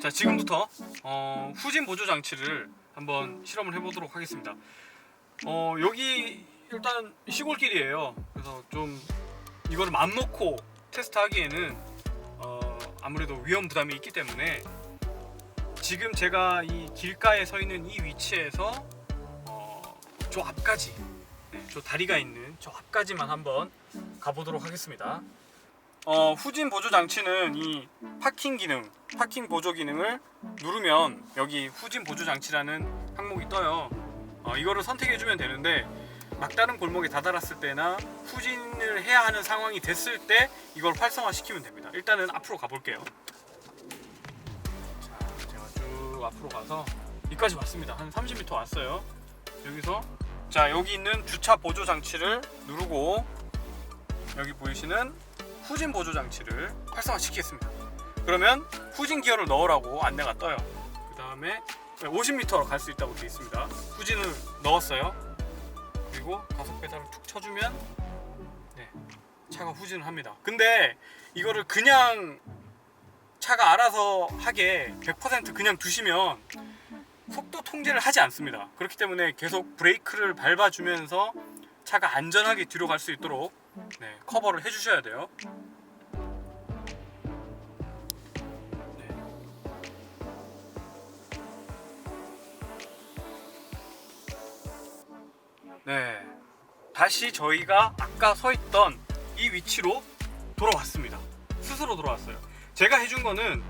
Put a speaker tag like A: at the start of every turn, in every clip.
A: 자 지금부터 어, 후진 보조 장치를 한번 실험을 해보도록 하겠습니다. 어, 여기 일단 시골길이에요. 그래서 좀 이거를 맘 놓고 테스트하기에는 어, 아무래도 위험 부담이 있기 때문에 지금 제가 이 길가에 서 있는 이 위치에서 어, 저 앞까지 네, 저 다리가 있는 저 앞까지만 한번 가보도록 하겠습니다. 어, 후진 보조 장치는 이 파킹 기능, 파킹 보조 기능을 누르면 여기 후진 보조 장치라는 항목이 떠요. 어, 이거를 선택해주면 되는데 막다른 골목에 다다랐을 때나 후진을 해야 하는 상황이 됐을 때 이걸 활성화시키면 됩니다. 일단은 앞으로 가볼게요. 자, 제가 쭉 앞으로 가서 여기까지 왔습니다. 한 30m 왔어요. 여기서 자 여기 있는 주차 보조 장치를 누르고 여기 보이시는 후진 보조 장치를 활성화시키겠습니다. 그러면 후진 기어를 넣으라고 안내가 떠요. 그 다음에 50m로 갈 수 있다고 되어 있습니다. 후진을 넣었어요. 그리고 가속 페달을 툭 쳐주면 네, 차가 후진을 합니다. 근데 이거를 그냥 차가 알아서 하게 100% 그냥 두시면 속도 통제를 하지 않습니다. 그렇기 때문에 계속 브레이크를 밟아주면서 차가 안전하게 뒤로 갈 수 있도록 네, 커버를 해주셔야 돼요. 네. 네, 다시 저희가 아까 서 있던 이 위치로 돌아왔습니다. 스스로 돌아왔어요. 제가 해준 거는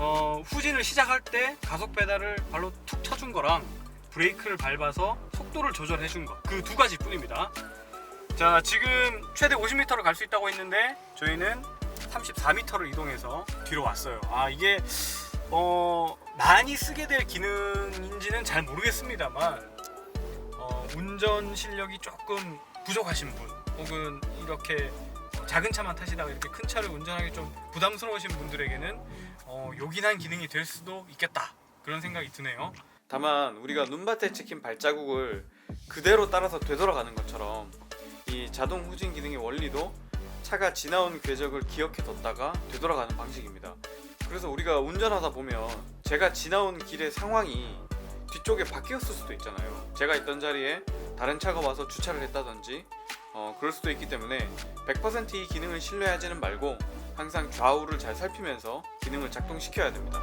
A: 어, 후진을 시작할 때 가속 페달을 발로 툭 쳐준 거랑 브레이크를 밟아서 속도를 조절해 준 거. 그 두 가지 뿐입니다. 자, 지금 최대 50m를 갈수 있다고 했는데 저희는 34m를 이동해서 뒤로 왔어요. 아, 이게 어, 많이 쓰게 될 기능인지는 잘 모르겠습니다만 어, 운전 실력이 조금 부족하신 분 혹은 이렇게 작은 차만 타시다가 이렇게 큰 차를 운전하기 좀 부담스러우신 분들에게는 어, 요긴한 기능이 될 수도 있겠다 그런 생각이 드네요.
B: 다만 우리가 눈밭에 찍힌 발자국을 그대로 따라서 되돌아가는 것처럼 이 자동 후진 기능의 원리도 차가 지나온 궤적을 기억해 뒀다가 되돌아가는 방식입니다. 그래서 우리가 운전하다 보면 제가 지나온 길의 상황이 뒤쪽에 바뀌었을 수도 있잖아요. 제가 있던 자리에 다른 차가 와서 주차를 했다든지 어, 그럴 수도 있기 때문에 100%이 기능을 신뢰하지는 말고 항상 좌우를 잘 살피면서 기능을 작동시켜야 됩니다.